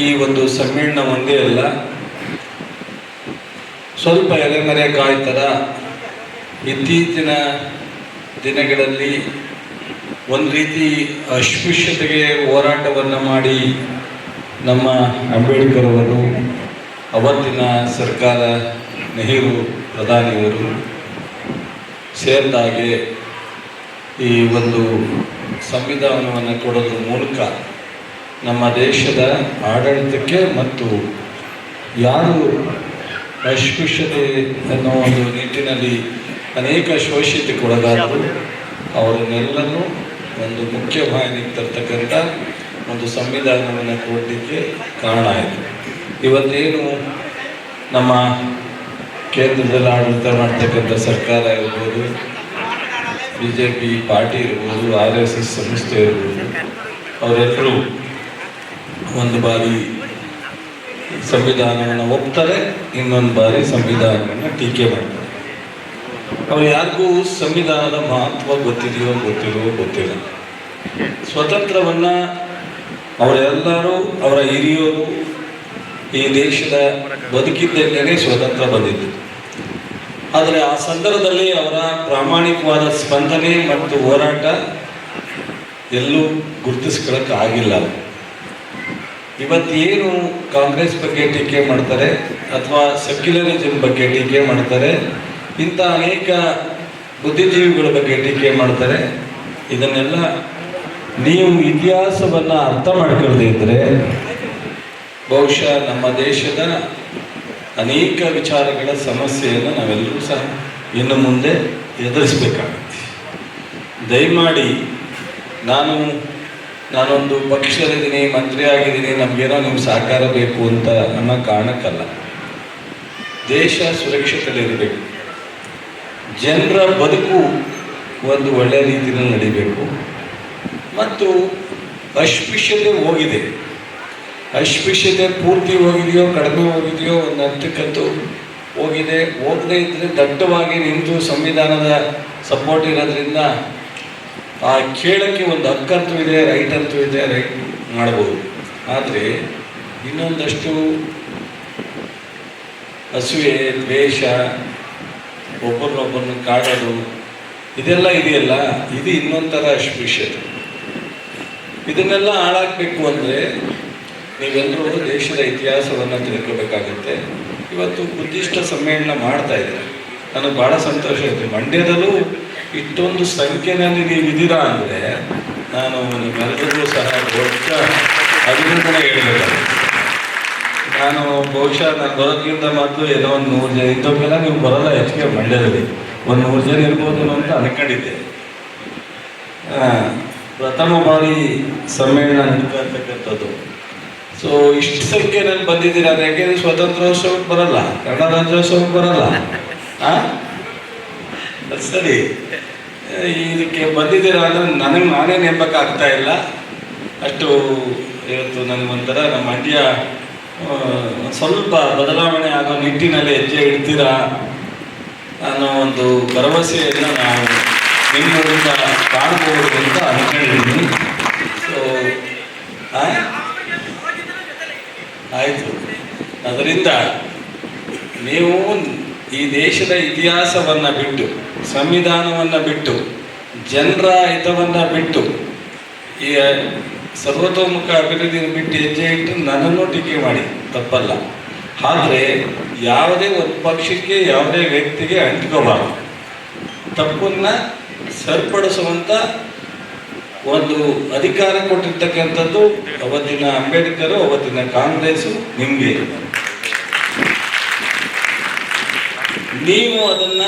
ಈ ಒಂದು ಸಮ್ಮೇಳನ ಒಂದೇ ಅಲ್ಲ. ಸ್ವಲ್ಪ ಎಲೆಮರೆ ಕಾಯ್ತರ ಇತ್ತೀಚಿನ ದಿನಗಳಲ್ಲಿ ಒಂದು ರೀತಿ ಅಸ್ಪೃಶ್ಯತೆಗೆ ಹೋರಾಟವನ್ನು ಮಾಡಿ ನಮ್ಮ ಅಂಬೇಡ್ಕರ್ ಅವರು, ಅವತ್ತಿನ ಸರ್ಕಾರ ನೆಹರು ಪ್ರಧಾನಿಯವರು ಸೇರಿದಾಗೆ ಈ ಒಂದು ಸಂವಿಧಾನವನ್ನು ಕೊಡೋದ್ರ ಮೂಲಕ ನಮ್ಮ ದೇಶದ ಆಡಳಿತಕ್ಕೆ ಮತ್ತು ಯಾರು ಅಸ್ಪೃಶ್ಯತೆ ಅನ್ನೋ ಒಂದು ನಿಟ್ಟಿನಲ್ಲಿ ಅನೇಕ ಶೋಷಿತಕ್ಕೊಳಗಾದರು ಅವರನ್ನೆಲ್ಲರೂ ಒಂದು ಮುಖ್ಯ ವಾಹಿನಿಗೆ ತರ್ತಕ್ಕಂಥ ಒಂದು ಸಂವಿಧಾನವನ್ನು ಕೊಡಲಿಕ್ಕೆ ಕಾರಣ ಆಯಿತು. ಇವತ್ತೇನು ನಮ್ಮ ಕೇಂದ್ರದಲ್ಲಿ ಆಡಳಿತ ಮಾಡ್ತಕ್ಕಂಥ ಸರ್ಕಾರ ಇರ್ಬೋದು ಬಿ ಜೆ ಪಿ ಪಾರ್ಟಿ ಇರ್ಬೋದು, ಆರ್ ಎಸ್ ಎಸ್ ಸಂಸ್ಥೆ ಇರ್ಬೋದು, ಅವರೆಲ್ಲರೂ ಒಂದು ಬಾರಿ ಸಂವಿಧಾನವನ್ನು ಒಪ್ತಾರೆ, ಇನ್ನೊಂದು ಬಾರಿ ಸಂವಿಧಾನವನ್ನು ಟೀಕೆ ಮಾಡ್ತಾರೆ. ಅವ್ರು ಯಾರಿಗೂ ಸಂವಿಧಾನದ ಮಹತ್ವ ಗೊತ್ತಿದೆಯೋ ಗೊತ್ತಿರೋ ಗೊತ್ತಿಲ್ಲ. ಸ್ವತಂತ್ರವನ್ನು ಅವರೆಲ್ಲರೂ, ಅವರ ಹಿರಿಯರು ಈ ದೇಶದ ಬದುಕಿದ್ದಲ್ಲೇ ಸ್ವತಂತ್ರ ಬಂದಿದ್ದು. ಆದರೆ ಆ ಸಂದರ್ಭದಲ್ಲಿ ಅವರ ಪ್ರಾಮಾಣಿಕವಾದ ಸ್ಪಂದನೆ ಮತ್ತು ಹೋರಾಟ ಎಲ್ಲೂ ಗುರುತಿಸ್ಕೊಳ್ಳೋಕೆ ಆಗಿಲ್ಲ ಇವತ್ತೇನು ಕಾಂಗ್ರೆಸ್ ಬಗ್ಗೆ ಟೀಕೆ ಮಾಡ್ತಾರೆ ಅಥವಾ ಸೆಕ್ಯುಲರಿಸಮ್ ಬಗ್ಗೆ ಟೀಕೆ ಮಾಡ್ತಾರೆ, ಇಂಥ ಅನೇಕ ಬುದ್ಧಿಜೀವಿಗಳ ಬಗ್ಗೆ ಟೀಕೆ ಮಾಡ್ತಾರೆ, ಇದನ್ನೆಲ್ಲ ನೀವು ಇತಿಹಾಸವನ್ನು ಅರ್ಥ ಮಾಡ್ಕೊಳ್ಳದೆ ಇದ್ದರೆ ಬಹುಶಃ ನಮ್ಮ ದೇಶದ ಅನೇಕ ವಿಚಾರಗಳ ಸಮಸ್ಯೆಯನ್ನು ನಾವೆಲ್ಲರೂ ಸಹ ಇನ್ನು ಮುಂದೆ ಎದುರಿಸಬೇಕಾಗುತ್ತೆ. ದಯಮಾಡಿ ನಾನು ನಾನೊಂದು ಪಕ್ಷದಲ್ಲಿದ್ದೀನಿ ಮಂತ್ರಿ ಆಗಿದ್ದೀನಿ ನಮಗೇನೋ ನಿಮ್ಮ ಸಹಕಾರ ಬೇಕು ಅಂತ ಅನ್ನೋ ಕಾರಣಕ್ಕಲ್ಲ. ದೇಶ ಸುರಕ್ಷತೆಯಲ್ಲಿರಬೇಕು ಜನರ ಬದುಕು ಒಂದು ಒಳ್ಳೆಯ ರೀತಿಯಲ್ಲಿ ನಡಿಬೇಕು. ಮತ್ತು ಅಸ್ಪೃಶ್ಯತೆ ಹೋಗಿದೆ. ಅಸ್ಪೃಶ್ಯತೆ ಪೂರ್ತಿ ಹೋಗಿದೆಯೋ, ಕಡಿಮೆ ಹೋಗಿದೆಯೋ ಒಂದು ಹಂತಕ್ಕಂತೂ ಹೋಗಿದೆ. ಹೋಗದೇ ಇದ್ದರೆ ದಟ್ಟವಾಗಿ ನಿಂತು ಸಂವಿಧಾನದ ಸಪೋರ್ಟ್ ಇರೋದ್ರಿಂದ ಆ ಕೇಳಕ್ಕೆ ಒಂದು ಹಕ್ಕಂತೂ ಇದೆ ರೈಟ್ ಅಂತೂ ಇದೆ, ರೈಟ್ ಮಾಡ್ಬೋದು. ಆದರೆ ಇನ್ನೊಂದಷ್ಟು ಹಸುವೆ, ದ್ವೇಷ, ಒಬ್ಬರನ್ನೊಬ್ಬರನ್ನ ಕಾಡೋದು, ಇದೆಲ್ಲ ಇದೆಯಲ್ಲ? ಇದು ಇನ್ನೊಂಥರ ಅಸ್ಪೃಶ್ಯತೆ ಇದನ್ನೆಲ್ಲ ಹಾಳಾಗಬೇಕು ಅಂದರೆ ನೀವೆಲ್ಲರೂ ದೇಶದ ಇತಿಹಾಸವನ್ನು ತಿಳ್ಕೊಬೇಕಾಗುತ್ತೆ. ಇವತ್ತು ಬುದ್ಧಿಷ್ಟ ಸಮ್ಮೇಳನ ಮಾಡ್ತಾ ಇದ್ದಾರೆ. ನನಗೆ ಭಾಳ ಸಂತೋಷ ಇದೆ. ಮಂಡ್ಯದಲ್ಲೂ ಇಷ್ಟೊಂದು ಸಂಖ್ಯೆನಲ್ಲಿ ನೀವು ಇದ್ದೀರಾ ಅಂದರೆ ನಾನು ನಿಮ್ಮೆಲ್ಲರಿಗೂ ಸಹ ದೊಡ್ಡ ಅಭಿನಂದನೆ ಹೇಳಬೇಕು ನಾನು ಬಹುಶಃ ನಾನು ಬರೋದಕ್ಕಿಂತ ಮೊದಲು ಏನೋ ಒಂದು ನೂರು ಜನ ಇಂಥವ್ರಿಗೆಲ್ಲ ನೀವು ಬರೋಲ್ಲ, ಹೆಚ್ಚಿಗೆ ಮಂಡ್ಯದಲ್ಲಿ ಒಂದು ನೂರು ಜನ ಇರ್ಬೋದು ಅಂತ ಅನ್ಕೊಂಡಿದ್ದೆ. ಪ್ರಥಮ ಬಾರಿ ಸಮ್ಮೇಳನ ನಡ್ಕೊಳ್ತಕ್ಕಂಥದ್ದು ಸೊ ಇಷ್ಟು ಸಂಖ್ಯೆನಲ್ಲಿ ಬಂದಿದ್ದೀರಾ ಅಂದ್ರೆ ಯಾಕೆಂದ್ರೆ ಸ್ವತಂತ್ರೋತ್ಸವಕ್ಕೆ ಬರಲ್ಲ, ಕನ್ನಡ ರಾಜ್ಯೋತ್ಸವಕ್ಕೆ ಬರಲ್ಲ. ಅದ್ ಸರಿ. ಇದಕ್ಕೆ ಬಂದಿದ್ದೀರಾ ಅಂದ್ರೆ ನನಗೆ ನಾನೇ ನೆಂಬಕ್ಕೆ ಆಗ್ತಾ ಇಲ್ಲ. ಅಷ್ಟು ಇವತ್ತು ನನಗೊಂಥರ ನಮ್ಮ ಮಂಡ್ಯ ಸ್ವಲ್ಪ ಬದಲಾವಣೆ ಆಗೋ ನಿಟ್ಟಿನಲ್ಲಿ ಹೆಜ್ಜೆ ಇಡ್ತೀರಾ ಅನ್ನೋ ಒಂದು ಭರವಸೆಯನ್ನು ನಾವು ನಿಮ್ಮೂರಿಂದ ಕಾಣ್ಬೋದು ಅಂತ ಅನ್ಕೊಂಡಿದ್ದೀನಿ ಸೊ ಆಯಿತು ಅದರಿಂದ ನೀವು ಈ ದೇಶದ ಇತಿಹಾಸವನ್ನು ಬಿಟ್ಟು, ಸಂವಿಧಾನವನ್ನು ಬಿಟ್ಟು, ಜನರ ಹಿತವನ್ನು ಬಿಟ್ಟು, ಈ ಸರ್ವತೋಮುಖ ಅಭಿವೃದ್ಧಿಯನ್ನು ಬಿಟ್ಟು ಹೆಜ್ಜೆ ಇಟ್ಟು ನನ್ನನ್ನು ಟೀಕೆ ಮಾಡಿ. ತಪ್ಪಲ್ಲ. ಆದರೆ ಯಾವುದೇ ಒಂದು ಪಕ್ಷಕ್ಕೆ, ಯಾವುದೇ ವ್ಯಕ್ತಿಗೆ ಅಂಟ್ಕೋಬಾರ್ದು. ತಪ್ಪನ್ನು ಸರಿಪಡಿಸುವಂಥ ಒಂದು ಅಧಿಕಾರ ಕೊಟ್ಟಿರ್ತಕ್ಕಂಥದ್ದು ಅವತ್ತಿನ ಅಂಬೇಡ್ಕರು, ಅವತ್ತಿನ ಕಾಂಗ್ರೆಸ್ಸು ನಿಮಗೆ. ನೀವು ಅದನ್ನ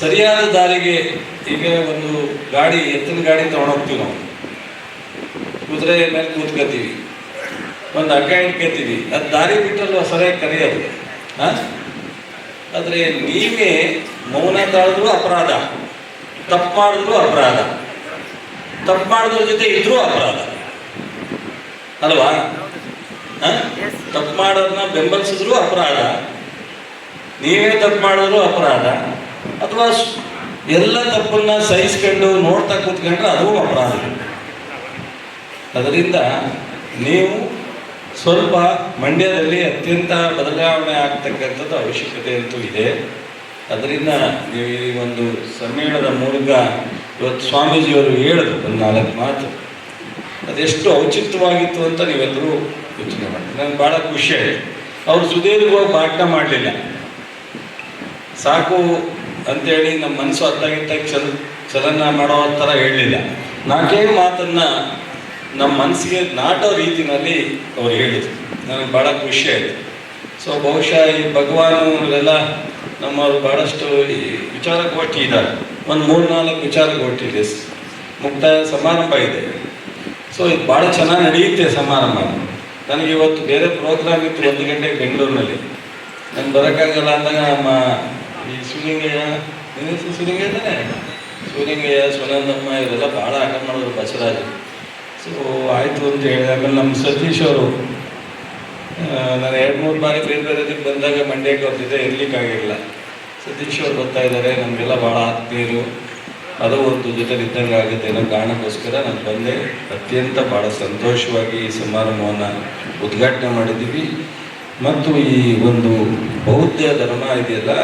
ಸರಿಯಾದ ದಾರಿಗೆ ಈಗ ಒಂದು ಗಾಡಿ ಎತ್ತಿನ ಗಾಡಿ ತಗೊಂಡೋಗ್ತೀವಿ ನಾವು. ಕುದುರೆ ಮೇಲೆ ಕೂತ್ಕೋತೀವಿ ಒಂದು ಹಗ್ಗ ಇಟ್ಕೋತೀವಿ ಅದು ದಾರಿ ಬಿಟ್ಟಲ್ಲ ಸರಿಯಾಗಿ ಕರೆಯೋದು. ಹಾಂ? ಆದರೆ ನೀವೇ ಮೌನ ತಾಳಿದ್ರು ಅಪರಾಧ ತಪ್ಪು ಮಾಡಿದ್ರು ಅಪರಾಧ ತಪ್ಪು ಮಾಡಿದ್ರ ಜೊತೆ ಇದ್ರೂ ಅಪರಾಧ. ಅಲ್ವಾ? ಹ? ತಪ್ಪು ಮಾಡೋದನ್ನ ಬೆಂಬಲಿಸಿದ್ರು ಅಪರಾಧ. ನೀವೇ ತಪ್ಪು ಮಾಡಿದ್ರು ಅಪರಾಧ. ಅಥವಾ ಎಲ್ಲ ತಪ್ಪನ್ನ ಸಹಿಸ್ಕೊಂಡು ನೋಡ್ತಾ ಕೂತ್ಕೊಂಡ್ರೆ ಅದು ಅಪರಾಧ. ಅದರಿಂದ ನೀವು ಸ್ವಲ್ಪ ಮಂಡ್ಯದಲ್ಲಿ ಅತ್ಯಂತ ಬದಲಾವಣೆ ಆಗ್ತಕ್ಕಂಥದ್ದು ಅವಶ್ಯಕತೆ ಅಂತೂ ಇದೆ. ಅದರಿಂದ ನೀವು ಈ ಒಂದು ಸಮ್ಮೇಳನದ ಮೂಲಕ ಇವತ್ತು ಸ್ವಾಮೀಜಿಯವರು ಹೇಳಿದ್ರು ಒಂದು ನಾಲ್ಕು ಮಾತು. ಅದೆಷ್ಟು ಔಚಿತ್ಯವಾಗಿತ್ತು ಅಂತ ನೀವೆಲ್ಲರೂ ಯೋಚನೆ ಮಾಡಿ. ನನಗೆ ಭಾಳ ಖುಷಿ ಆಯಿತು. ಅವರು ಸುದೀರ್ಘವಾಗಿ ಭಾಷಣ ಮಾಡಲಿಲ್ಲ. ಸಾಕು ಅಂತೇಳಿ ನಮ್ಮ ಮನಸ್ಸು ಅತ್ತಾಗಿತ್ತ ಚಲ ಚಲನ ಮಾಡೋ ಥರ ಹೇಳಲಿಲ್ಲ. ನಾಲ್ಕೇ ಮಾತನ್ನು ನಮ್ಮ ಮನಸ್ಸಿಗೆ ನಾಟೋ ರೀತಿಯಲ್ಲಿ ಅವ್ರು ಹೇಳಿದರು. ನನಗೆ ಭಾಳ ಖುಷಿ ಆಯಿತು. ಸೊ ಬಹುಶಃ ಈ ಭಗವಾನು ಇವರೆಲ್ಲ ನಮ್ಮವರು ಭಾಳಷ್ಟು ಈ ವಿಚಾರಗೋಷ್ಠಿ ಇದ್ದಾರೆ. ಒಂದು ಮೂರು ನಾಲ್ಕು ವಿಚಾರಗೋಷ್ಠಿ ಇದೆ. ಮುಕ್ತಾಯ ಸಮಾರಂಭ ಇದೆ. ಸೊ ಇದು ಭಾಳ ಚೆನ್ನಾಗಿ ನಡೆಯುತ್ತೆ ಸಮಾರಂಭ. ನನಗೆ ಇವತ್ತು ಬೇರೆ ಪ್ರೋಗ್ರಾಮ್ ಇತ್ತು ಒಂದು ಗಂಟೆಗೆ ಬೆಂಗಳೂರಿನಲ್ಲಿ. ನಾನು ಬರೋಕ್ಕಾಗಲ್ಲ ಅಂದಾಗ ನಮ್ಮ ಈ ಶಿವಲಿಂಗಯ್ಯ ನಿನ್ನ ಶಿವಲಿಂಗಯ್ಯನೇ ಶಿವಲಿಂಗಯ್ಯ ಸುನಂದಮ್ಮ ಇವರೆಲ್ಲ ಭಾಳ ಆಟ ಮಾಡೋರು ಬಸವರಾಜ್ ಸೊ ಆಯಿತು ಅಂತ ಹೇಳಿದೆ ಆಮೇಲೆ ನಮ್ಮ ಸತೀಶ್ ಅವರು ನಾನು ಎರಡು ಮೂರು ಬಾರಿ ಬೇರೆ ಬೇರೆ ಬಂದಾಗ ಮಂಡ್ಯಕ್ಕೆ ಬರ್ತಿದ್ದೆ ಇರ್ಲಿಕ್ಕಾಗಿಲ್ಲ. ಸತೀಶ್ ಅವ್ರು ಬರ್ತಾ ಇದ್ದಾರೆ, ನಮಗೆಲ್ಲ ಭಾಳ ಆತ್ಮೀಯರು. ಅದು ಒಂದು ಜೊತೆ ಇದ್ದಂಗೆ ಆಗುತ್ತೆ. ಅನ್ನೋ ಕಾರಣಕ್ಕೋಸ್ಕರ ನಾನು ಬಂದೆ. ಅತ್ಯಂತ ಭಾಳ ಸಂತೋಷವಾಗಿ ಈ ಸಮಾರಂಭವನ್ನು ಉದ್ಘಾಟನೆ ಮಾಡಿದ್ದೀವಿ. ಮತ್ತು ಈ ಒಂದು ಬೌದ್ಧ ಧರ್ಮ ಇದೆಯಲ್ಲ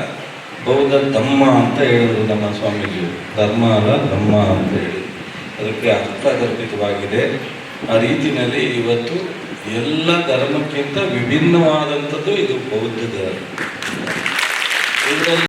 ಬೌದ್ಧ ಧಮ್ಮ ಅಂತ ಹೇಳಿದ್ರು ನಮ್ಮ ಸ್ವಾಮೀಜಿ ಧರ್ಮ ಅಲ್ಲ ಧಮ್ಮ ಅಂತ ಹೇಳಿ ಅದಕ್ಕೆ ಅರ್ಥಗರ್ಭಿತವಾಗಿದೆ ಆ ರೀತಿಯಲ್ಲಿ ಇವತ್ತು ಎಲ್ಲ ಧರ್ಮಕ್ಕಿಂತ ವಿಭಿನ್ನವಾದಂಥದ್ದು ಇದು ಬೌದ್ಧ ಧರ್ಮ.